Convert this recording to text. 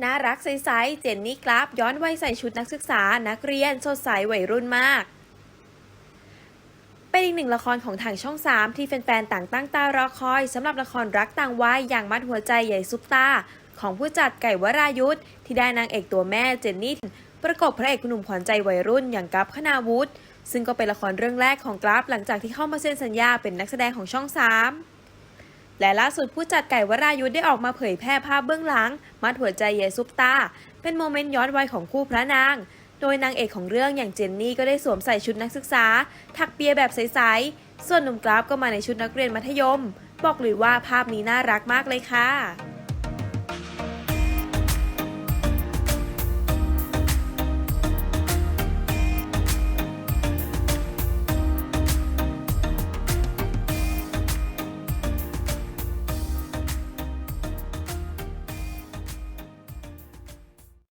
น่ารักใสๆเจนนี่กราฟย้อนวัยใส่ชุดนักศึกษา นักเรียนสดใสวัยรุ่นมาก เป็นอีกหนึ่งละครของทางช่อง 3 ที่แฟนๆต่างตั้งตารอคอยสำหรับละครรักต่างวัยอย่างมัดหัวใจใหญ่ซุปตา ของผู้จัดไก่วรายุทธที่ได้นางเอกตัวแม่เจนนี่ประกบพระเอกหนุ่มขวัญใจวัยรุ่นอย่างกัฟคณาวุฒิซึ่งก็เป็นละครเรื่องแรกของกราฟหลังจากที่เข้ามาเซ็นสัญญาเป็นนักแสดงของช่อง 3 และล่าสุดผู้จัดไก่วรายุทธได้ออกมาเผยแพร่ภาพเบื้องหลัง มัดหัวใจเยซุปตา เป็นโมเมนต์ย้อนวัยของคู่พระนาง โดยนางเอกของเรื่องอย่างเจนนี่ก็ได้สวมใส่ชุดนักศึกษา ถักเปียแบบใสๆ ส่วนหนุ่มกราฟก็มาในชุดนักเรียนมัธยม บอกเลยว่าภาพนี้น่ารักมากเลยค่ะ